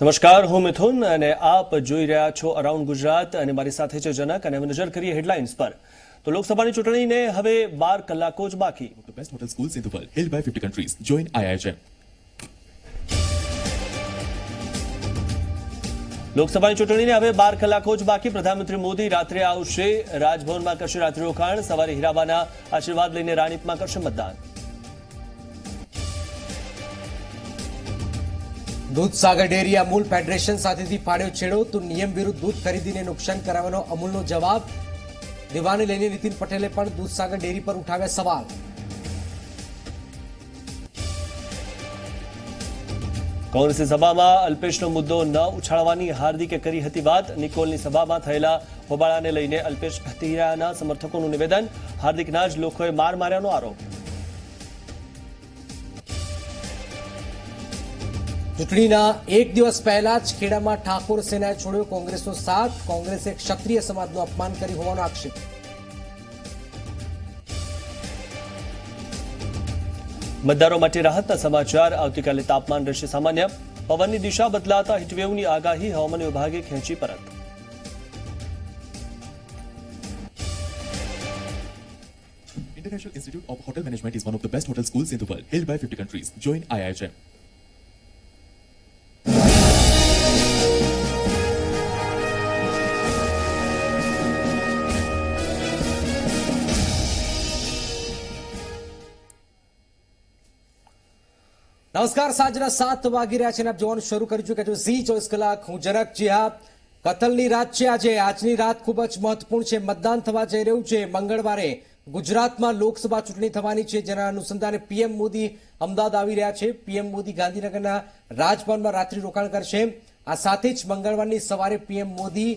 નમસ્કાર હું મિથુન અને આપ જોઈ રહ્યા છો અરાઉન્ડ ગુજરાત અને મારી સાથે છે જનક અને હવે નજર કરીએ હેડલાઇન્સ પર. તો લોકસભાની ચૂંટણીને હવે બાર કલાકો જ બાકી. Hailed 50 countries. Join IIHM. લોકસભાની ચૂંટણીને હવે બાર કલાકો જ બાકી. પ્રધાનમંત્રી મોદી રાત્રે આવશે. રાજભવનમાં કરશે રાત્રિ રોકાણ. સવારે હીરાબાના આશીર્વાદ લઈને રાણીપમાં કરશે મતદાન. દૂધસાગર ડેરી અમૂલ ફેડરેશન સાથેથી પાડ્યો છેડો તો નિયમ વિરુદ્ધ દૂધ ખરીદીને નુકસાન કરાવવાનો અમૂલનો જવાબ દેવાને લઈને નીતિન પટેલે પણ દૂધસાગર ડેરી પર ઉઠાવ્યા સવાલ. કોંગ્રેસની સભામાં અલ્પેશનો મુદ્દો ન ઉછાળવાની હાર્દિકે કરી હતી વાત. નિકોલની સભામાં થયેલા હોબાળાને લઈને અલ્પેશ કથિરિયાના સમર્થકોનું નિવેદન. હાર્દિકના જ લોકોએ માર માર્યાનો આરોપ. ચૂંટણીના એક દિવસ પહેલા જ ખેડામાં ઠાકોર સેનાએ છોડ્યો કોંગ્રેસનો સાથ. કોંગ્રેસે ક્ષત્રિય સમાજનું અપમાન કર્યું હોવાનો આક્ષેપ. મતદારો માટે રાહતના સમાચાર. આવતીકાલે તાપમાન રહેશે સામાન્ય. પવનની દિશા બદલાતા હીટવેવની આગાહી હવામાન વિભાગે ખેંચી પરત. International Institute of Hotel Management is one of the best hotel schools in the world, held by 50 countries. Join IIHM. નમસ્કાર, સાંજના સાત વાગી રહ્યા છે અને આપ જોવાનું શરૂ કરી ચૂક્યા છું. ઝી ચોવીસ કલાક. હું જનક જીહા કતલની રાત છે આજે. આજની રાત ખૂબ જ મહત્વપૂર્ણ છે. મતદાન થવા જઈ રહ્યું છે. મંગળવારે ગુજરાતમાં લોકસભા ચૂંટણી થવાની છે, જેના અનુસંધાને પીએમ મોદી અમદાવાદ આવી રહ્યા છે. પીએમ મોદી ગાંધીનગરના રાજભવનમાં રાત્રિ રોકાણ કરશે. આ સાથે જ મંગળવારની સવારે પીએમ મોદી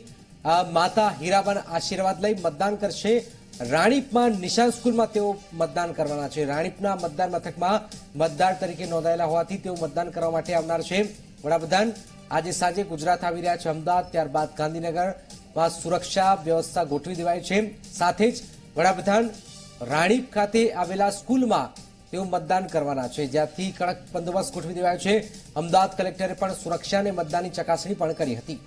માતા હીરાબાના આશીર્વાદ લઈ મતદાન કરશે. રાણીપમાં નિશાન સ્કૂલમાં તેઓ મતદાન કરવાના છે. રાણીપના મતદાન મથકમાં મતદાર તરીકે નોંધાયેલા હોવાથી તેઓ મતદાન કરવા માટે આવનાર છે. વડાપ્રધાન, આજે સાંજે ગુજરાત આવી રહ્યા છે અમદાવાદ, ત્યારબાદ ગાંધીનગરમાં સુરક્ષા વ્યવસ્થા ગોઠવી દેવાય છે. સાથે જ વડાપ્રધાન રાણીપ ખાતે આવેલા સ્કૂલમાં તેઓ મતદાન કરવાના છે. જ્યાંથી કડક બંદોબસ્ત ગોઠવી દેવાયો છે. અમદાવાદ કલેક્ટરે પણ સુરક્ષા અને મતદાનની ચકાસણી પણ કરી હતી.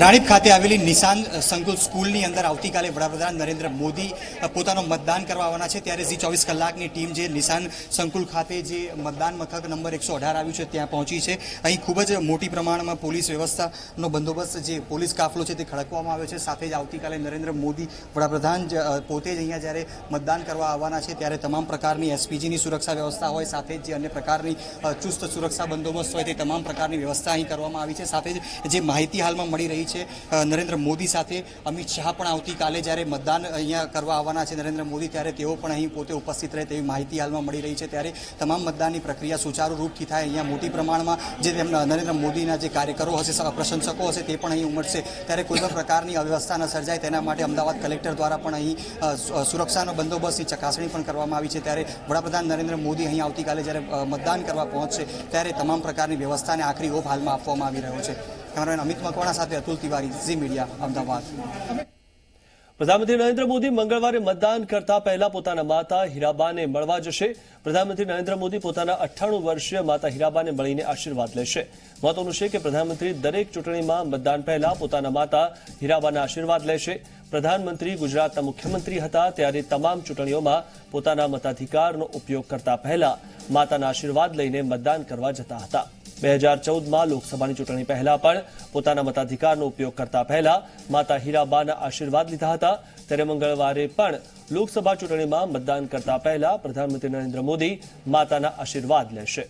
રાણીપ ખાતે આવેલી નિશાન સંકુલ સ્કૂલની અંદર આવતીકાલે વડાપ્રધાન નરેન્દ્ર મોદી પોતાનું મતદાન કરવા આવવાના છે. ત્યારે ઝી ચોવીસ કલાકની ટીમ જે નિશાન સંકુલ ખાતે જે મતદાન મથક નંબર એકસો અઢાર આવ્યું છે, ત્યાં પહોંચી છે. અહીં ખૂબ જ મોટી પ્રમાણમાં પોલીસ વ્યવસ્થાનો બંદોબસ્ત જે પોલીસ કાફલો છે તે ખડકવામાં આવ્યો છે. સાથે જ આવતીકાલે નરેન્દ્ર મોદી વડાપ્રધાન પોતે જ અહીંયા જ્યારે મતદાન કરવા આવવાના છે, ત્યારે તમામ પ્રકારની એસપીજીની સુરક્ષા વ્યવસ્થા હોય, સાથે જ જે અન્ય પ્રકારની ચુસ્ત સુરક્ષા બંદોબસ્ત હોય તે તમામ પ્રકારની વ્યવસ્થા અહીં કરવામાં આવી છે. સાથે જ જે માહિતી હાલમાં મળી રહી છે. નરેન્દ્ર મોદી સાથે અમિત શાહ પણ આવતીકાલે જ્યારે મતદાન અહીંયા કરવા આવવાના છે નરેન્દ્ર મોદી, ત્યારે તેઓ પણ અહીં પોતે ઉપસ્થિત રહે તેવી માહિતી હાલમાં મળી રહી છે. ત્યારે તમામ મતદાનની પ્રક્રિયા સુચારુ રૂપથી થાય. અહીંયા મોટી પ્રમાણમાં જે તેમના નરેન્દ્ર મોદીના જે કાર્યકરો હશે પ્રશંસકો હશે, તે પણ અહીં ઉમટશે. ત્યારે કોઈ પણ પ્રકારની અવ્યવસ્થા ન સર્જાય. તેના માટે અમદાવાદ કલેક્ટર દ્વારા પણ અહીં સુરક્ષાનો બંદોબસ્તની ચકાસણી પણ કરવામાં આવી છે. ત્યારે વડાપ્રધાન નરેન્દ્ર મોદી અહીં આવતીકાલે જ્યારે મતદાન કરવા પહોંચશે, ત્યારે તમામ પ્રકારની વ્યવસ્થાને આખરી ઓપ હાલમાં આપવામાં આવી રહ્યો છે. કેમેરામેન અમિત મકવાણા સાથે અતુલ તિવારી, ઝી મીડિયા, અમદાવાદ. પ્રધાનમંત્રી નરેન્દ્ર મોદી મંગળવારે મતદાન કરતા પહેલા પોતાના માતા હીરાબાને મળવા જશે. પ્રધાનમંત્રી નરેન્દ્ર મોદી પોતાના અઠ્ઠાણું વર્ષીય માતા હીરાબાને મળીને આશીર્વાદ લેશે. મહત્વનું છે કે પ્રધાનમંત્રી દરેક ચૂંટણીમાં મતદાન પહેલા પોતાના માતા હીરાબાના આશીર્વાદ લેશે. પ્રધાનમંત્રી ગુજરાતના મુખ્યમંત્રી હતા ત્યારે તમામ ચૂંટણીઓમાં પોતાના મતાધિકારનો ઉપયોગ કરતા પહેલા માતાના આશીર્વાદ લઈને મતદાન કરવા જતા હતા. બે હજાર ચૌદમાં લોકસભાની ચૂંટણી પહેલા પણ પોતાના મતાધિકારનો ઉપયોગ કરતા પહેલા માતા હીરાબાના આશીર્વાદ લીધા હતા. ત્યારે મંગળવારે પણ લોકસભા ચૂંટણીમાં મતદાન કરતા પહેલા પ્રધાનમંત્રી નરેન્દ્ર મોદી માતાના આશીર્વાદ લેશે.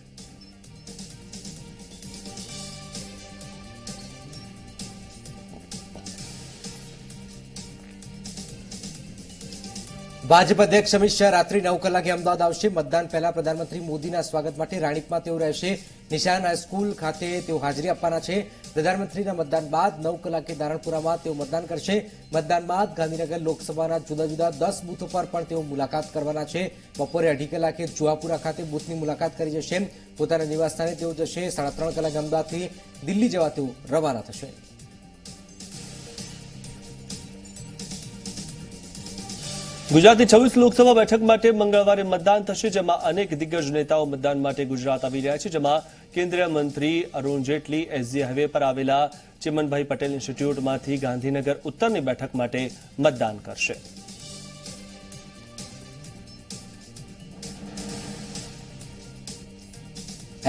ભાજપ અધ્યક્ષ અમિત શાહ રાત્રિ નવ કલાકે અમદાવાદ આવશે. મતદાન પહેલા પ્રધાનમંત્રી મોદીના સ્વાગત માટે રાણીપમાં તેઓ રહેશે. નિશાન હાઈસ્કૂલ ખાતે તેઓ હાજરી આપવાના છે. પ્રધાનમંત્રીના મતદાન બાદ નવ કલાકે નારણપુરામાં તેઓ મતદાન કરશે. મતદાન બાદ ગાંધીનગર લોકસભાના જુદા જુદા દસ બૂથો પર પણ તેઓ મુલાકાત કરવાના છે. બપોરે અઢી કલાકે જુહાપુરા ખાતે બૂથની મુલાકાત કરી જશે પોતાના નિવાસસ્થાને તેઓ જશે. સાડા ત્રણ કલાકે અમદાવાદથી દિલ્હી જવા તેઓ રવાના થશે. ગુજરાતની છવ્વીસ લોકસભા બેઠક માટે મંગળવારે મતદાન થશે, જેમાં અનેક દિગ્ગજ નેતાઓ મતદાન માટે ગુજરાત આવી રહ્યા છે, જેમાં કેન્દ્રીય મંત્રી અરુણ જેટલી એસજી હાઈવે પર આવેલા ચિમનભાઈ પટેલ ઇન્સ્ટિટ્યૂટમાંથી ગાંધીનગર ઉત્તરની બેઠક માટે મતદાન કરશે.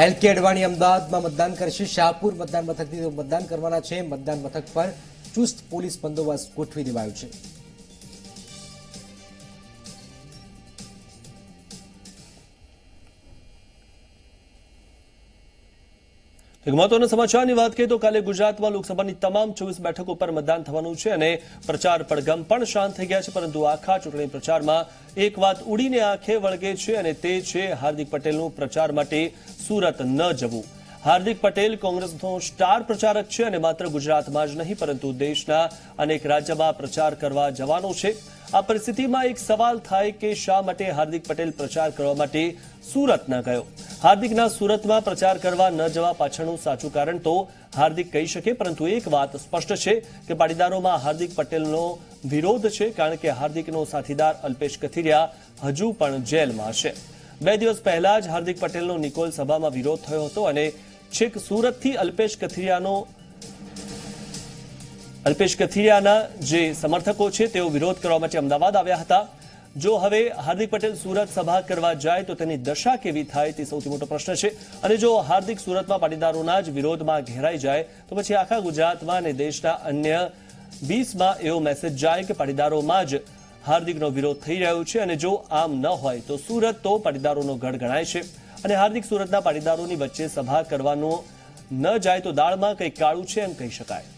એલ કે અડવાણી અમદાવાદમાં મતદાન કરશે, શાહપુર મતદાન મથકથી મતદાન કરવાના છે, મતદાન મથક પર ચુસ્ત પોલીસ બંદોબસ્ત ગોઠવી દેવાયો છે. મહત્વના સમાચારની વાત કરીએ તો કાલે ગુજરાતમાં લોકસભાની તમામ ચોવીસ બેઠકો પર મતદાન થવાનું છે અને પ્રચાર પડગમ પણ શાંત થઈ ગયા છે, પરંતુ આખા ચૂંટણી પ્રચારમાં એક વાત ઉડીને આંખે વળગે છે અને તે છે હાર્દિક પટેલનું પ્રચાર માટે સુરત ન જવું. હાર્દિક પટેલ કોંગ્રેસનો સ્ટાર પ્રચારક છે અને માત્ર ગુજરાતમાં જ નહીં, પરંતુ દેશના અનેક રાજ્યમાં પ્રચાર કરવા જવાનો છે. આ પરિસ્થિતિમાં એક સવાલ થાય કે શા માટે હાર્દિક પટેલ પ્રચાર કરવા માટે સુરત ન ગયો? હાર્દિકના સુરતમાં પ્રચાર કરવા ન જવા પાછળનું સાચું કારણ તો હાર્દિક કહી શકે, પરંતુ એક વાત સ્પષ્ટ છે કે પાટીદારોમાં હાર્દિક પટેલનો વિરોધ છે, કારણ કે હાર્દિકનો સાથીદાર અલ્પેશ કથિરિયા હજુ પણ જેલમાં છે. બે દિવસ પહેલા જ હાર્દિક પટેલનો નિકોલ સભામાં વિરોધ થયો હતો અને છેક સુરતથી અલ્પેશ કથિરિયાનો અલ્પેશ કથિરિયાના જે સમર્થકો છે, તેઓ વિરોધ કરવા માટે અમદાવાદ આવ્યા હતા. જો હવે હાર્દિક પટેલ સુરત સભા કરવા જાય, તો તેની દશા કેવી થાય, તે સૌથી મોટો પ્રશ્ન છે. અને જો હાર્દિક સુરતમાં પાટીદારોના જ વિરોધમાં ઘેરાઈ જાય, તો પછી આખા ગુજરાતમાં અને દેશના અન્ય વીસમાં એવો મેસેજ જાય કે પાટીદારોમાં જ હાર્દિકનો વિરોધ થઈ રહ્યો છે. અને જો આમ ન હોય, તો સુરત તો પાટીદારોનો ગઢ ગણાય છે. અને હાર્દિક સુરતના પાટીદારોની વચ્ચે સભા કરવાનો ન જાય, તો દાળમાં કંઈક કાળું છે એમ કહી શકાય.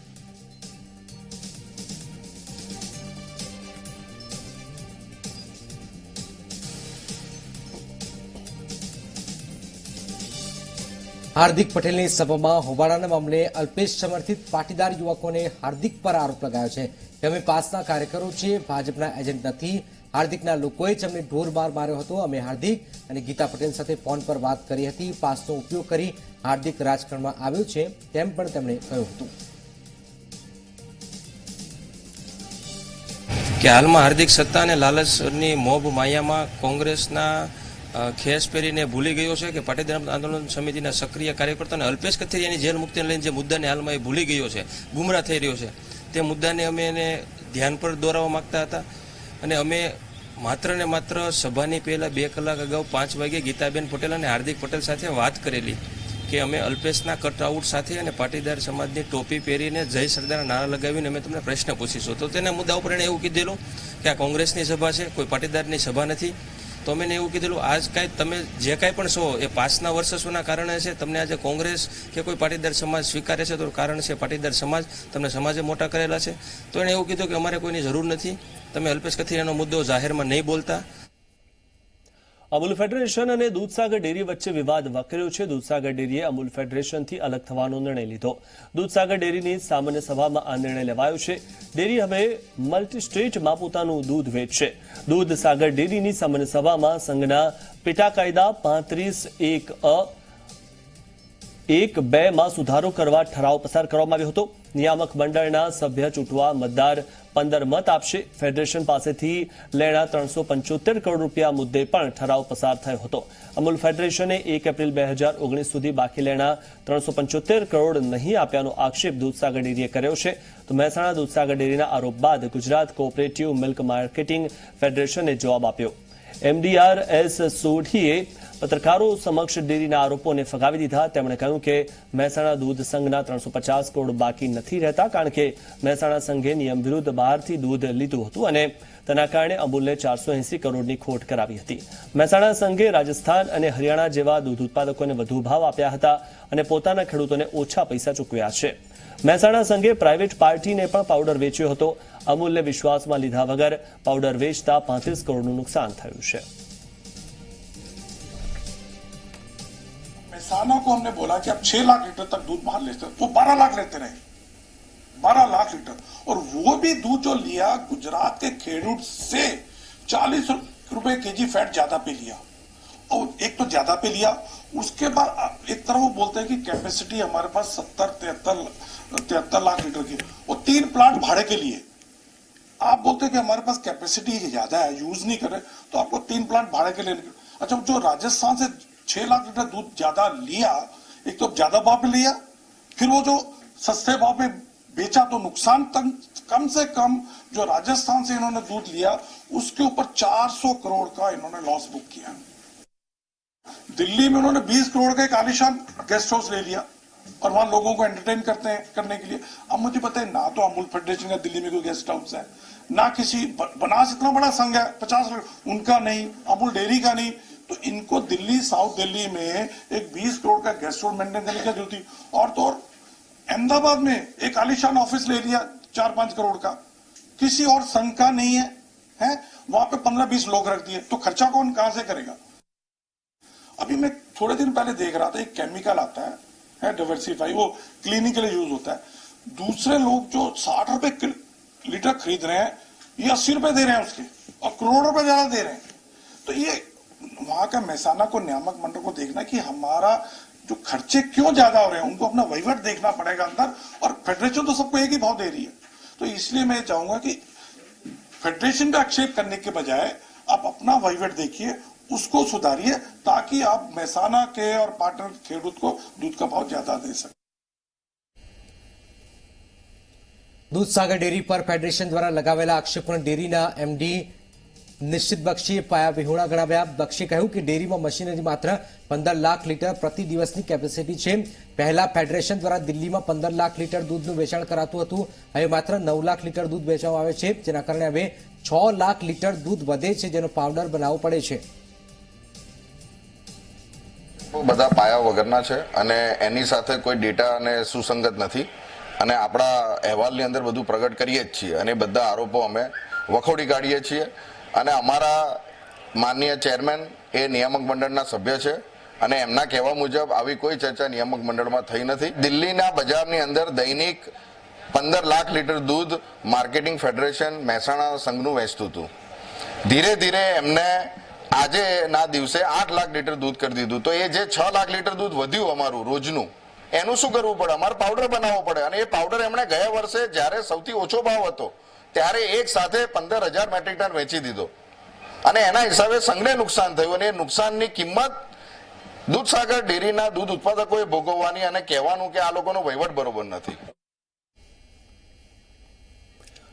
હાર્દિક પટેલની સભામાં હોબાળાના મામલે અલ્પેશ સમર્થિત પાટીદાર યુવકોને હાર્દિક પર આરોપ લગાવ્યો છે. કે અમે પાસના કાર્યકરો છીએ ભાજપના એજન્ટ નથી. હાર્દિકના લોકોએ જ અમને ઢોર માર માર્યો હતો. અમે હાર્દિક અને ગીતા પટેલ સાથે ફોન પર વાત કરી હતી. પાસનો ઉપયોગ કરી હાર્દિક રાજકારણમાં આવ્યો છે તેમ પણ તેમણે કહ્યું હતું. કે હાલમાં હાર્દિક સત્તા અને લાલચની મોભ માયામાં કોંગ્રેસના ખેસ પહેરીને ભૂલી ગયો છે કે પાટીદાર આંદોલન સમિતિના સક્રિય કાર્યકર્તા અને અલ્પેશ કથિરિયાની જેલ મુક્તિને લઈને જે મુદ્દાને હાલમાં એ ભૂલી ગયો છે ગુમરા થઈ રહ્યો છે, તે મુદ્દાને અમે એને ધ્યાન પર દોરાવવા માગતા હતા અને અમે માત્ર ને માત્ર સભાની પહેલાં બે કલાક અગાઉ પાંચ વાગે ગીતાબેન પટેલ અને હાર્દિક પટેલ સાથે વાત કરેલી કે અમે અલ્પેશના કટઆઉટ સાથે અને પાટીદાર સમાજની ટોપી પહેરીને જય સરદારના નારા લગાવીને અમે તમને પ્રશ્ન પૂછીશું. તો તેના મુદ્દા ઉપર એણે એવું કીધેલું કે આ કોંગ્રેસની સભા છે, કોઈ પાટીદારની સભા નથી. તો મેં એવું કીધેલું, આજ કાંઈ તમે જે કાંઈ પણ છો, એ પાસના વર્ષસ્વના કારણે છે. તમને આજે કોંગ્રેસ કે કોઈ પાટીદાર સમાજ સ્વીકારે છે, તો કારણ છે પાટીદાર સમાજ તમને સમાજે મોટા કરેલા છે. તો એણે એવું કીધું કે અમારે કોઈની જરૂર નથી. તમે અલ્પેશ કથિરિયાનો મુદ્દો જાહેરમાં નહીં બોલતા. અમૂલ ફેડરેશન અને દૂધસાગર ડેરી વચ્ચે વિવાદ વકર્યો છે. દૂધસાગર ડેરીએ અમૂલ ફેડરેશનથી અલગ થવાનો નિર્ણય લીધો. દૂધસાગર ડેરીની સામાન્ય સભામાં આ નિર્ણય લેવાયો છે. ડેરી હવે મલ્ટી સ્ટેટમાં પોતાનું દૂધ વેચશે. દૂધસાગર ડેરીની સામાન્ય સભામાં સંઘના પેટા કાયદા પાંત્રીસ એક અ એક બે માં સુધારો કરવા ઠરાવ પસાર કરવામાં આવ્યો હતો. નિયામક મંડળના સભ્ય ચૂંટવા મતદાર પંદર મત આપશે. ફેડરેશન પાસેથી લેણા ત્રણસો પંચોતેર કરોડ રૂપિયા મુદ્દે પણ ઠરાવ પસાર થયો હતો. અમૂલ ફેડરેશને એક એપ્રિલ બે હજાર ઓગણીસ સુધી બાકી લેણા ત્રણસો પંચોતેર કરોડ નહીં આપ્યાનો આક્ષેપ દૂધસાગર ડેરીએ કર્યો છે. તો મહેસાણા દૂધસાગર ડેરીના આરોપ બાદ ગુજરાત કોઓપરેટિવ મિલ્ક માર્કેટિંગ ફેડરેશને જવાબ આપ્યો. એમડીઆર એસ સોઢીએ પત્રકારો સમક્ષ ડેરીના આરોપોને ફગાવી દીધા. તેમણે કહ્યું કે મહેસાણા દૂધ સંઘના ત્રણસો પચાસ કરોડ બાકી નથી રહેતા, કારણ કે મહેસાણા સંઘે નિયમ વિરુદ્ધ બહારથી દૂધ લીધું હતું અને તેના કારણે અમૂલને ચારસો એંસી કરોડની ખોટ કરાવી હતી. મહેસાણા સંઘે રાજસ્થાન અને હરિયાણા જેવા દૂધ ઉત્પાદકોને વધુ ભાવ આપ્યા હતા અને પોતાના ખેડૂતોને ઓછા પૈસા ચૂકવ્યા છે. મહેસાણા સંઘે પ્રાઇવેટ પાર્ટીને પણ પાવડર વેચ્યો હતો. અમૂલને વિશ્વાસમાં લીધા વગર પાવડર વેચતા પાંત્રીસ કરોડનું નુકસાન થયું છે. मेहसाना को हमने बोला कि आप छह लाख लीटर तक दूध बाहर लेते वो बारह लाख लेते रहे। बारह लाख लीटर। और वो भी दूध जो लिया, गुजरात के खेडूत से चालीस रुपए केजी फैट ज़्यादा पे लिया। और एक तो ज़्यादा पे लिया। उसके बाद एक तरह वो बोलते हैं कि कैपेसिटी हमारे पास सत्तर, तिहत्तर तिहत्तर लाख लीटर की। वो तीन प्लांट भाड़े के लिए। आप बोलते हैं कि हमारे पास कैपेसिटी ज़्यादा है यूज़ नहीं कर तो आपको तीन प्लांट भाड़े के लेने अच्छा जो राजस्थान से छह लाख लीटर दूध ज़्यादा लिया, एक तो ज़्यादा भाव पे लिया, फिर वो जो सस्ते भाव पे बेचा तो नुकसान तक कम से कम जो राजस्थान से इन्होंने दूध लिया, उसके ऊपर 400 करोड़ का इन्होंने लॉस बुक किया दिल्ली में उन्होंने 20 करोड़ का एक आलिशान गेस्ट हाउस ले लिया, और वहाँ लोगों को एंटरटेन करते हैं, करने के लिए। अब मुझे पता है, ना तो अमूल फेडरेशन का दिल्ली में कोई गेस्ट हाउस है, ना किसी बनास इतना बड़ा संघ है, पचास, उनका नहीं, अमूल डेयरी का नहीं तो इनको दिल्ली, साउथ दिल्ली में एक 20 करोड़ का गेस्ट हाउस मेंटेन करने की ज़रूरत थी? और तो अहमदाबाद में एक आलिशान ऑफ़िस ले लिया चार पाँच करोड़ का। किसी और संघ का नहीं है है? वहाँ पे पंद्रह बीस लोग रख दिए तो खर्चा कौन कहाँ से करेगा? अभी मैं थोड़े दिन पहले देख रहा था, एक केमिकल आता है है डाइवर्सिफाई वो क्लीनिंग के लिए यूज़ होता है। दूसरे लोग जो साठ रुपए लीटर खरीद रहे हैं, ये अस्सी रुपए दे रहे हैं उसके, और करोड़ रुपए ज़्यादा दे रहे हैं। तो ये वहां का महसाना को नियामक मंडल को देखना कि हमारा जो खर्चे क्यों ज्यादा हो रहे हैं उनको अपना वहीवट देखना पड़ेगा अंदर और फेडरेशन तो सबको एक ही भाव दे रही है तो इसलिए मैं चाहूंगा कि फेडरेशन का आक्षेप करने के बजाय आप अपना वहीवट देखिए उसको सुधारिए ताकि आप महसाना के और पार्टनर खेडूत को दूध का भाव ज्यादा दे सकें દૂધસાગર ડેરી પર ફેડરેશન દ્વારા લગાવેલા આક્ષેપોને ડેરીના એમડી નિશ્ચિત બક્ષીએ પાયા વિહોણા ગણાવ્યા. બક્ષીએ કહ્યું કે ડેરીમાં મશીનરી માત્ર પંદર લાખ લીટર પ્રતિ દિવસની કેપેસિટી છે. પહેલા ફેડરેશન દ્વારા દિલ્હીમાં પંદર લાખ લીટર દૂધનું વેચાણ કરાતું હતું. હવે માત્ર નવ લાખ લીટર દૂધ વેચવામાં આવે છે. જેના કારણે હવે છ લાખ લીટર દૂધ વધે છે. જેનો પાવડર બનાવવો પડે છે. બધા પાયા વગરના છે અને એની સાથે કોઈ ડેટા અને સુસંગત નથી. અને આપણા અહેવાલની અંદર બધું પ્રગટ કરીએ જ છીએ. અને બધા આરોપો અમે વખોડી કાઢીએ છીએ. અને અમારા માનનીય ચેરમેન એ નિયામક મંડળના સભ્ય છે અને એમના કહેવા મુજબ આવી કોઈ ચર્ચા નિયામક મંડળમાં થઈ નથી. દિલ્હીના બજારની અંદર દૈનિક પંદર લાખ લીટર દૂધ માર્કેટિંગ ફેડરેશન મહેસાણા સંઘનું વેચતું હતું. ધીરે ધીરે એમને આજે ના દિવસે આઠ લાખ લીટર દૂધ કરી દીધું. તો એ જે છ લાખ લીટર દૂધ વધ્યું અમારું રોજનું, એનું શું કરવું પડે? અમારે પાવડર બનાવવો પડે. અને એ પાવડર એમણે ગયા વર્ષે જ્યારે સૌથી ઓછો ભાવ હતો ત્યારે એક સાથે પંદર હજાર મેટ્રિક ટન વેચી દીધો. અને એના હિસાબે સંઘને નુકસાન થયું અને એ નુકસાનની કિંમત દૂધસાગર ડેરીના દૂધ ઉત્પાદકોએ ભોગવવાની અને કહેવાનું કે આ લોકોનો વહીવટ બરોબર નથી.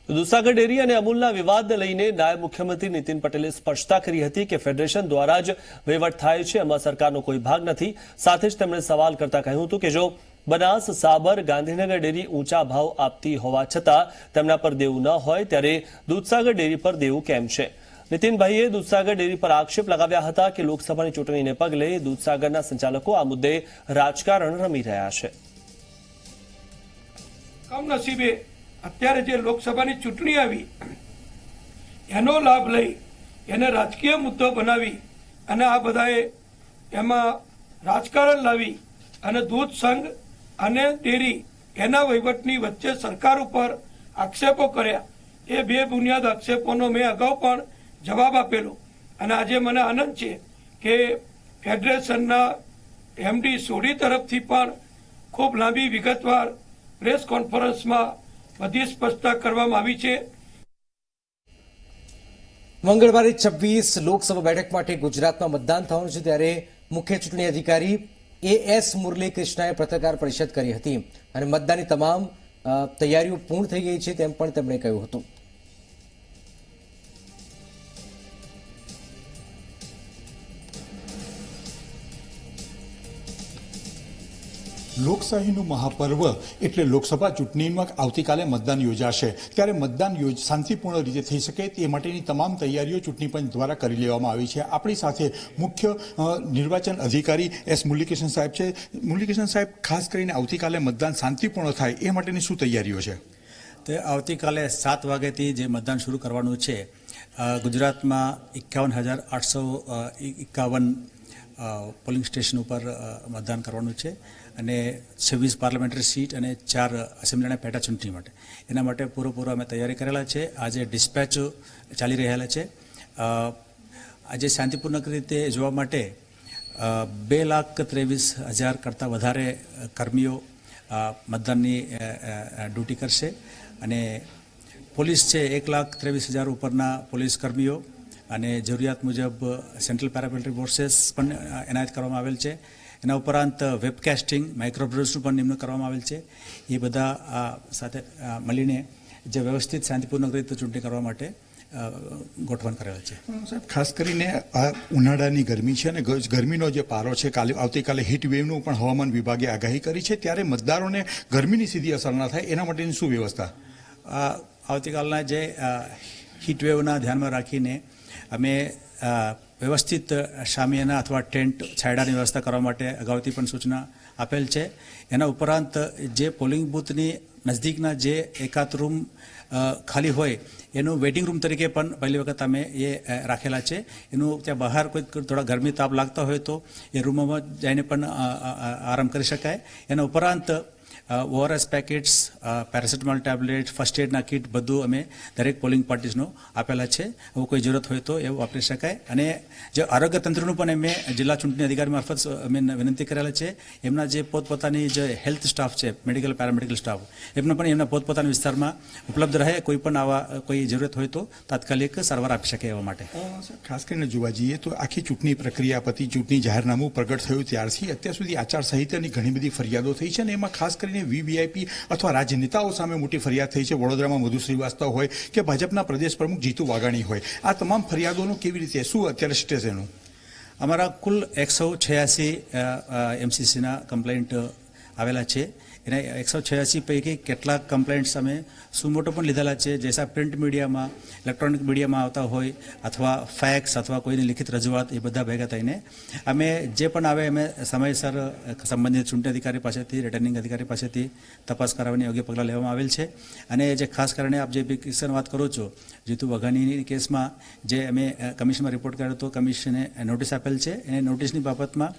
દૂધસાગર ડેરી અને અમૂલના વિવાદને લઈને નાયબ મુખ્યમંત્રી નીતિન પટેલે સ્પષ્ટતા કરી હતી કે ફેડરેશન દ્વારા જ વહીવટ થાય છે, એમાં સરકારનો કોઈ ભાગ નથી. સાથે જ તેમણે સવાલ કરતા કહ્યું હતું કે જો બનાસ, સાબર, ગાંધીનગર ડેરી ઊંચા ભાવ આપતી હોવા છતાં તેમના પર દેવું ન હોય ત્યારે દૂધસાગર ડેરી પર દેવું કેમ છે? નીતિનભાઈએ દૂધસાગર ડેરી પર આક્ષેપ લગાવ્યા હતા કે લોકસભાની ચૂંટણીને પગલે દૂધસાગરના સંચાલકો આ મુદ્દે રાજકારણ રમી રહ્યા છે. કમનસીબે અત્યારે જે લોકસભાની ચૂંટણી આવી, એનો લાભ લઈ એને રાજકીય મુદ્દો બનાવી અને આ બધાએ એમાં રાજકારણ લાવી અને દૂધ સંઘ અને ડેરી એના વહીવટની વચ્ચે સરકાર ઉપર આક્ષેપો કર્યા. એ બે બુનિયાદ આક્ષેપોનો મેં અગાઉ પણ જવાબ આપેલો. અને આજે મને આનંદ છે કે ફેડરેશનના એમડી સોઢી તરફથી પણ ખૂબ લાંબી વિગતવાર પ્રેસ કોન્ફરન્સમાં બધી સ્પષ્ટતા કરવામાં આવી છે. મંગળવારે છવ્વીસ લોકસભા બેઠક માટે ગુજરાતમાં મતદાન થવાનું છે ત્યારે મુખ્ય ચૂંટણી અધિકારી એ એસ મુરલી કૃષ્ણાએ પત્રકાર પરિષદ કરી હતી અને મતદાનની તમામ તૈયારીઓ પૂર્ણ થઈ ગઈ છે તેમ પણ તેમણે કહ્યું હતું. લોકશાહીનું મહાપર્વ એટલે લોકસભા ચૂંટણીમાં આવતીકાલે મતદાન યોજાશે. ત્યારે મતદાન શાંતિપૂર્ણ રીતે થઈ શકે તે માટેની તમામ તૈયારીઓ ચૂંટણી પંચ દ્વારા કરી લેવામાં આવી છે. આપણી સાથે મુખ્ય નિર્વાચન અધિકારી એસ મુરલીકૃષ્ણ સાહેબ છે. મુરલીકૃષ્ણ સાહેબ, ખાસ કરીને આવતીકાલે મતદાન શાંતિપૂર્ણ થાય એ માટેની શું તૈયારીઓ છે? તે આવતીકાલે સાત વાગ્યાથી જે મતદાન શરૂ કરવાનું છે ગુજરાતમાં એકાવન હજાર આઠસો એકાવન પોલિંગ સ્ટેશન ઉપર મતદાન કરવાનું છે અને છવ્વીસ પાર્લામેન્ટરી સીટ અને ચાર એસેમ્બલીના પેટા ચૂંટણી માટે. એના માટે પૂરેપૂરો અમે તૈયારી કરેલા છે. આજે ડિસ્પેચ ચાલી રહેલા છે. આજે શાંતિપૂર્ણક રીતે જોવા માટે બે લાખ ત્રેવીસ હજાર કરતાં વધારે કર્મીઓ મતદાનની ડ્યુટી કરશે. અને પોલીસ છે એક લાખ ત્રેવીસ હજાર ઉપરના પોલીસ કર્મીઓ અને જરૂરિયાત મુજબ સેન્ટ્રલ પેરામિલિટરી ફોર્સેસ પણ એનાયત કરવામાં આવેલ છે. એના ઉપરાંત વેબકાસ્ટિંગ માઇક્રોબ્રોસનું પણ નિમણૂક કરવામાં આવેલ છે. એ બધા આ સાથે મળીને જે વ્યવસ્થિત શાંતિપૂર્ણ રીતે ચૂંટણી કરવા માટે ગોઠવણ કરેલ છે. સાહેબ ખાસ કરીને આ ઉનાળાની ગરમી છે અને ગરમીનો જે પારો છે કાલે આવતીકાલે હીટ વેવનું પણ હવામાન વિભાગે આગાહી કરી છે. ત્યારે મતદારોને ગરમીની સીધી અસર ના થાય એના માટેની શું વ્યવસ્થા? આવતીકાલના જે હીટવેવના ધ્યાનમાં રાખીને અમે વ્યવસ્થિત શામિયાના અથવા ટેન્ટ છાયડાની વ્યવસ્થા કરવા માટે અગાઉથી પણ સૂચના આપેલ છે. એના ઉપરાંત જે પોલિંગ બૂથની નજદીકના જે એકાદ રૂમ ખાલી હોય, એનું વેઇટિંગ રૂમ તરીકે પણ પહેલી વખત અમે એ રાખેલા છે. એનું ત્યાં બહાર કોઈ થોડા ગરમી તાપ લાગતા હોય તો એ રૂમોમાં જઈને પણ આરામ કરી શકાય. એના ઉપરાંત ORS packets paracetamol tablet first એડના kit બધું અમે દરેક પોલિંગ પાર્ટીસનો આપેલા છે. એવું કોઈ જરૂરત હોય તો એવું વાપરી શકાય. અને જે આરોગ્ય તંત્રનું પણ અમે જિલ્લા ચૂંટણી અધિકારી મારફત અમે વિનંતી કરેલા છે. એમના જે પોતપોતાની જે હેલ્થ સ્ટાફ છે મેડિકલ પેરામેડિકલ સ્ટાફ એમનો પણ એમના પોતપોતાના વિસ્તારમાં ઉપલબ્ધ રહે. કોઈ પણ આવા, કોઈ જરૂરત હોય તો તાત્કાલિક સારવાર આપી શકે એવા માટે. ખાસ કરીને જોવા જઈએ તો આખી ચૂંટણી પ્રક્રિયા પતિ ચૂંટણી જાહેરનામું પ્રગટ થયું ત્યારથી અત્યાર સુધી આચાર સંહિતાની ઘણી બધી ફરિયાદો થઈ છે અને એમાં ખાસ કરીને વીવીઆઈપી અથવા રાજનેતાઓ સામે મોટી ફરિયાદ થઈ છે. વડોદરામાં મધુ શ્રીવાસ્તવ હોય કે ભાજપના પ્રદેશ પ્રમુખ જીતુ વાઘાણી હોય. આ તમામ ફરિયાદોનું કેવી રીતે, શું અત્યારે સ્ટેજ એનું? અમારા કુલ એકસો છ્યાસી એમસીસીના કમ્પ્લેન્ટ આવેલા છે. એને એકસો છ્યાસી પૈકી કેટલાક કમ્પ્લેન્ટ્સ અમે સુમોટો પણ લીધેલા છે. જેસા પ્રિન્ટ મીડિયામાં ઇલેક્ટ્રોનિક મીડિયામાં આવતા હોય અથવા ફેક્સ અથવા કોઈની લિખિત રજૂઆત એ બધા ભેગા થઈને અમે જે પણ આવે અમે સમયસર સંબંધિત ચૂંટણી અધિકારી પાસેથી રિટર્નિંગ અધિકારી પાસેથી તપાસ કરાવવાની યોગ્ય પગલાં લેવામાં આવેલ છે. અને જે ખાસ કરીને આપ જે કિસ્સાની વાત કરો છો, જીતુ વઘાણીની કેસમાં જે અમે કમિશનમાં રિપોર્ટ કર્યો હતો, કમિશને નોટિસ આપેલ છે. એને નોટિસની બાબતમાં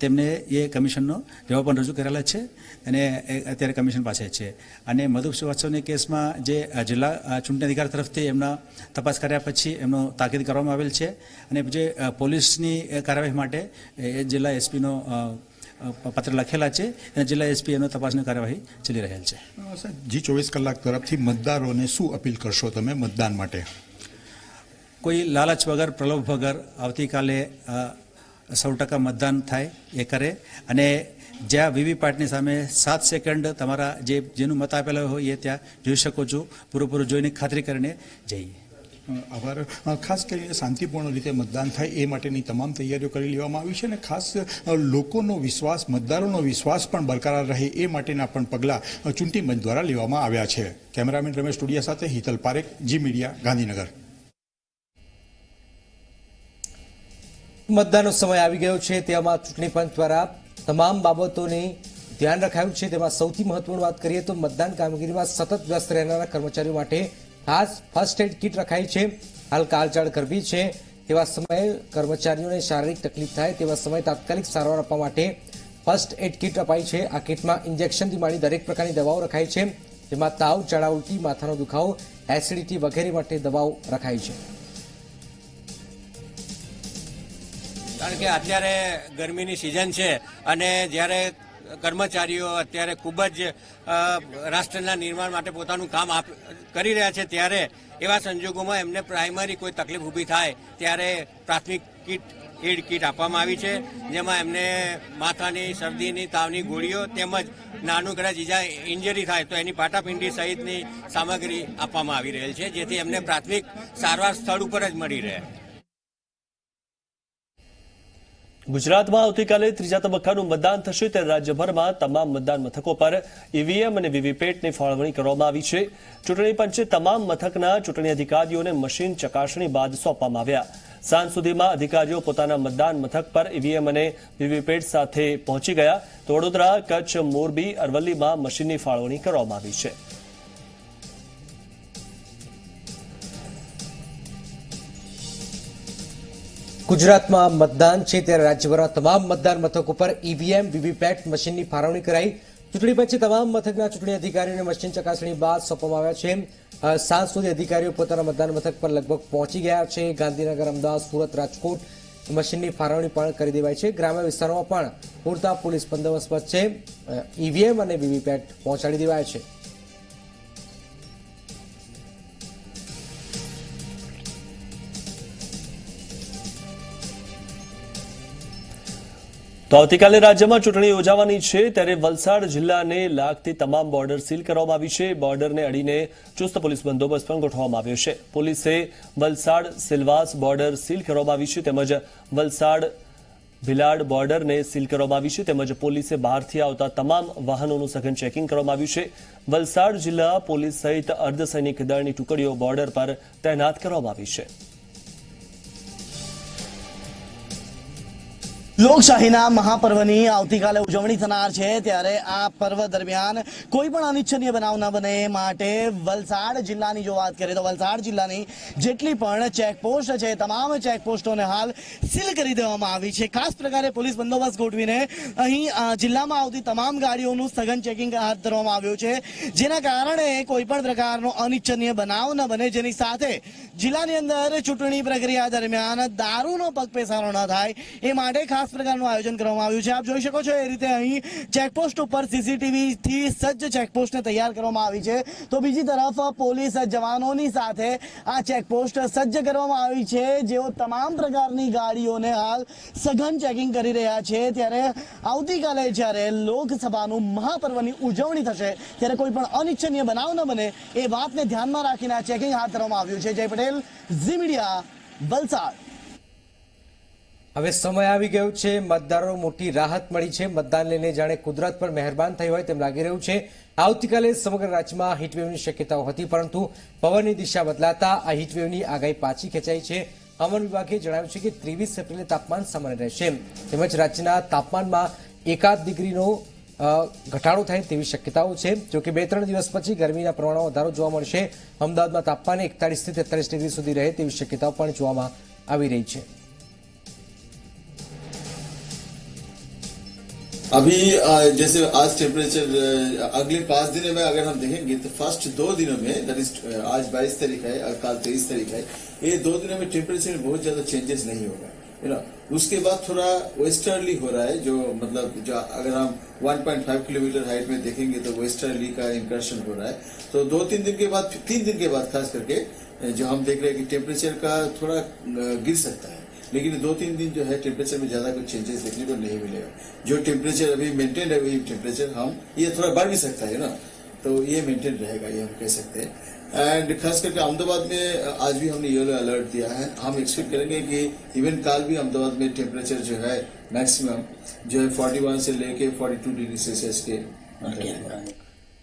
તેમને એ કમિશનનો જવાબ પણ રજૂ કરેલા છે અને એ અત્યારે કમિશન પાસે છે. અને મધુ શ્રીવાસ્તવની કેસમાં જે જિલ્લા ચૂંટણી અધિકારી તરફથી એમના તપાસ કર્યા પછી એમનો તાકીદ કરવામાં આવેલ છે. અને જે પોલીસની કાર્યવાહી માટે એ જિલ્લા એસપીનો પત્ર લખેલા છે અને જિલ્લા એસપી એનો તપાસની કાર્યવાહી ચાલી રહેલ છે. જી ચોવીસ કલાક તરફથી મતદારોને શું અપીલ કરશો તમે મતદાન માટે? કોઈ લાલચ વગર પ્રલોભ વગર આવતીકાલે સૌ ટકા મતદાન થાય એ કરે. અને જ્યાં વીવીપેટની સામે સાત સેકન્ડ તમારા જે, જેનું મત આપેલા હોય એ ત્યાં જોઈ શકો છો. પૂરેપૂરું જોઈને ખાતરી કરીને જઈએ. આભાર. ખાસ કરીને શાંતિપૂર્ણ રીતે મતદાન થાય એ માટેની તમામ તૈયારીઓ કરી લેવામાં આવી છે અને ખાસ લોકોનો વિશ્વાસ, મતદારોનો વિશ્વાસ પણ બરકરાર રહે એ માટેના પણ પગલાં ચૂંટણી પંચ દ્વારા લેવામાં આવ્યા છે. કેમેરામેન રમેશ ટુડિયા સાથે હિતલ પારેખ, જી મીડિયા, ગાંધીનગર. મતદાનનો સમય આવી ગયો છે તેમાં ચૂંટણી પંચ દ્વારા તમામ બાબતોની ધ્યાન રખાયું છે. તેમાં સૌથી મહત્વની વાત કરીએ તો મતદાન કામગીરીમાં સતત વ્યસ્ત રહેનારા કર્મચારીઓ માટે ખાસ ફર્સ્ટ એડ કિટ રખાઈ છે. હાલ કાળજાળ ગરબી છે. તેવા સમયે કર્મચારીઓને શારીરિક તકલીફ થાય તેવા સમયે તાત્કાલિક સારવાર આપવા માટે ફર્સ્ટ એડ કિટ અપાઈ છે. આ કિટમાં ઇન્જેક્શનથી માંડી દરેક પ્રકારની દવાઓ રખાઈ છે. જેમાં તાવ ઝાડા માથાનો દુખાવો, એસિડિટી વગેરે માટે દવાઓ રખાઈ છે. કારણ કે અત્યારે ગરમીની સિઝન છે અને જ્યારે કર્મચારીઓ અત્યારે ખૂબ જ રાષ્ટ્રના નિર્માણ માટે પોતાનું કામ કરી રહ્યા છે, ત્યારે એવા સંજોગોમાં એમને પ્રાઇમરી કોઈ તકલીફ ઊભી થાય ત્યારે પ્રાથમિક કીટ એડ કીટ આપવામાં આવી છે, જેમાં એમને માથાની, શરદીની, તાવની ગોળીઓ તેમજ નાનું કદાચ જીજા ઇન્જરી થાય તો એની પાટાપિંડી સહિતની સામગ્રી આપવામાં આવી રહેલ છે, જેથી એમને પ્રાથમિક સારવાર સ્થળ ઉપર જ મળી રહે. ગુજરાતમાં આવતીકાલે ત્રીજા તબક્કાનું મતદાન થશે ત્યારે રાજ્યભરમાં તમામ મતદાન મથકો પર ઈવીએમ અને વીવીપેટની ફાળવણી કરવામાં આવી છે. ચૂંટણી પંચે તમામ મથકના ચૂંટણી અધિકારીઓને મશીન ચકાસણી બાદ સોંપવામાં આવ્યા. સાંજ સુધીમાં અધિકારીઓ પોતાના મતદાન મથક પર ઈવીએમ અને વીવીપેટ સાથે પહોંચી ગયા. તો વડોદરા, કચ્છ, મોરબી, અરવલ્લીમાં મશીનની ફાળવણી કરવામાં આવી છે. ગુજરાતમાં મતદાન છે ત્યારે રાજ્યભરના તમામ મતદાન મથક ઉપર ઈવીએમ, વીવીપેટ મશીનની ફાળવણી કરાઈ. ચૂંટણી પંચે તમામ મથકના ચૂંટણી અધિકારીઓને મશીન ચકાસણી બાદ સોંપવામાં આવ્યા છે. સાંજ સુધી અધિકારીઓ પોતાના મતદાન મથક પર લગભગ પહોંચી ગયા છે. ગાંધીનગર, અમદાવાદ, સુરત, રાજકોટ મશીનની ફાળવણી પણ કરી દેવાઈ છે. ગ્રામ્ય વિસ્તારોમાં પણ પૂરતા પોલીસ બંદોબસ્ત છે. ઈવીએમ અને વીવીપેટ પહોંચાડી દેવાયા છે. તો આવતીકાલે રાજ્યમાં ચૂંટણી યોજાવાની છે, ત્યારે વલસાડ જિલ્લાને લાગતી તમામ બોર્ડર સીલ કરવામાં આવી છે. બોર્ડરને અડીને ચુસ્ત પોલીસ બંદોબસ્ત પણ ગોઠવવામાં આવ્યો છે. પોલીસે વલસાડ સિલવાસ બોર્ડર સીલ કરવામાં આવી છે તેમજ વલસાડ ભિલાડ બોર્ડરને સીલ કરવામાં આવી છે તેમજ પોલીસે બહારથી આવતા તમામ વાહનોનું સઘન ચેકિંગ કરવામાં આવ્યું છે. વલસાડ જિલ્લા પોલીસ સહિત અર્ધસૈનિક દળની ટુકડીઓ બોર્ડર પર તૈનાત કરવામાં આવી છે. લોકશાહીના મહાપર્વની આવતીકાલે ઉજવણી થનાર છે, ત્યારે આ પર્વ દરમિયાન કોઈ પણ અનિચ્છનીય બનાવ ન બને માટે વલસાડ જિલ્લાની જો વાત કરીએ તો વલસાડ જિલ્લાની જેટલી પણ ચેકપોસ્ટ છે, તમામ ચેકપોસ્ટોને હાલ સીલ કરી દેવામાં આવી છે. ખાસ પ્રકારે પોલીસ બંદોબસ્ત ગોઠવીને અહીં જિલ્લામાં આવતી તમામ ગાડીઓનું સઘન ચેકિંગ હાથ ધરવામાં આવ્યું છે. જેના કારણે કોઈ પણ પ્રકારનો અનિચ્છનીય બનાવ ન બને. જેની સાથે જિલ્લાની અંદર ચૂંટણી પ્રક્રિયા દરમિયાન દારૂનો પગપેસારો ન થાય, એ માટે ખાસ પ્રકારનું આયોજન કરવામાં આવ્યું છે. આપ જોઈ શકો છો એ રીતે અહીં ચેકપોસ્ટ ઉપર સીસીટીવી થી સજ્જ ચેકપોસ્ટને તૈયાર કરવામાં આવી છે. તો બીજી તરફ પોલીસ જવાનોની સાથે આ ચેકપોસ્ટ સજ્જ કરવામાં આવી છે. જેઓ તમામ પ્રકારની ગાડીઓને હાલ સઘન ચેકિંગ કરી રહ્યા છે. ત્યારે આવતીકાલે જ્યારે લોકસભાનું મહાપર્વની ઉજવણી થશે, ત્યારે કોઈ પણ અનિચ્છનીય બનાવ ન બને એ વાતને ધ્યાનમાં રાખીને આ ચેકિંગ હાથ ધરવામાં આવ્યું છે. જય પટેલ, ઝી મીડિયા, વલસાડ. હવે સમય આવી ગયો છે. મતદારો મોટી રાહત મળી છે. મતદાન લઈને જાણે કુદરત પર મહેરબાન થઈ હોય તેમ લાગી રહ્યું છે. આવતીકાલે સમગ્ર રાજ્યમાં હીટવેવની શક્યતાઓ હતી, પરંતુ પવનની દિશા બદલાતા આ હીટવેવની આગાહી પાછી ખેંચાઈ છે. હવામાન વિભાગે જણાવ્યું છે કે ત્રેવીસ એપ્રિલે તાપમાન સામાન્ય રહેશે. તેમજ રાજ્યના તાપમાનમાં એકાદ ડિગ્રીનો ઘટાડો થાય તેવી શક્યતાઓ છે. જોકે બે ત્રણ દિવસ પછી ગરમીના પ્રમાણમાં વધારો જોવા મળશે. અમદાવાદમાં તાપમાન એકતાલીસથી તેતાલીસ ડિગ્રી સુધી રહે તેવી શક્યતાઓ પણ જોવામાં આવી રહી છે. अभी जैसे आज टेम्परेचर अगले पाँच दिनों में अगर हम देखेंगे तो फ़र्स्ट दो दिनों में दैट इज़ आज 22 तारीख है, और कल तेईस तारीख है, ये दो दिनों में टेम्परेचर में बहुत ज़्यादा चेंजेस नहीं होगा यू नो उसके बाद थोड़ा वेस्टर्ली हो रहा है, जो मतलब जो अगर हम 1.5 किलोमीटर हाइट में देखेंगे तो वेस्टर्ली का इंकर्शन हो रहा है। तो दो तीन दिन के बाद, तीन दिन के बाद खास करके जो हम देख रहे हैं कि टेम्परेचर का थोड़ा गिर सकता है। लेकिन दो तीन दिन जो है टेम्परेचर में ज्यादा कुछ चेंजेस देखने को नहीं मिलेगा जो टेम्परेचर अभी मेंटेन है वही टेम्परेचर हम ये थोड़ा बढ़ भी सकता है ना तो ये मेंटेन रहेगा ये हम कह सकते हैं एंड खास करके अहमदाबाद में आज भी हमने येलो अलर्ट दिया है हम एक्सपेक्ट करेंगे कि इवन काल भी अहमदाबाद में टेम्परेचर जो है मैक्सिमम जो है 41 से लेके 42 डिग्री सेल्सियस के अंदर रहेगा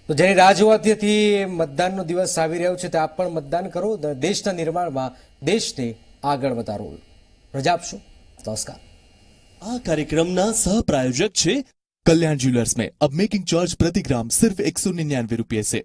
તો જેની રાહ જોવાતી હતી એ મતદાનનો દિવસ આવી રહ્યો છે તો આપ પણ મતદાન કરો દ- દેશના નિર્માણમાં દેશને આગળ વધારો રજા આપશો નમસ્કાર આ કાર્યક્રમના સહ પ્રાયોજક છે कल्याण ज्वेलर्स में अब मेकिंग चार्ज प्रति ग्राम सिर्फ एक सौ निन्यानवे रुपये से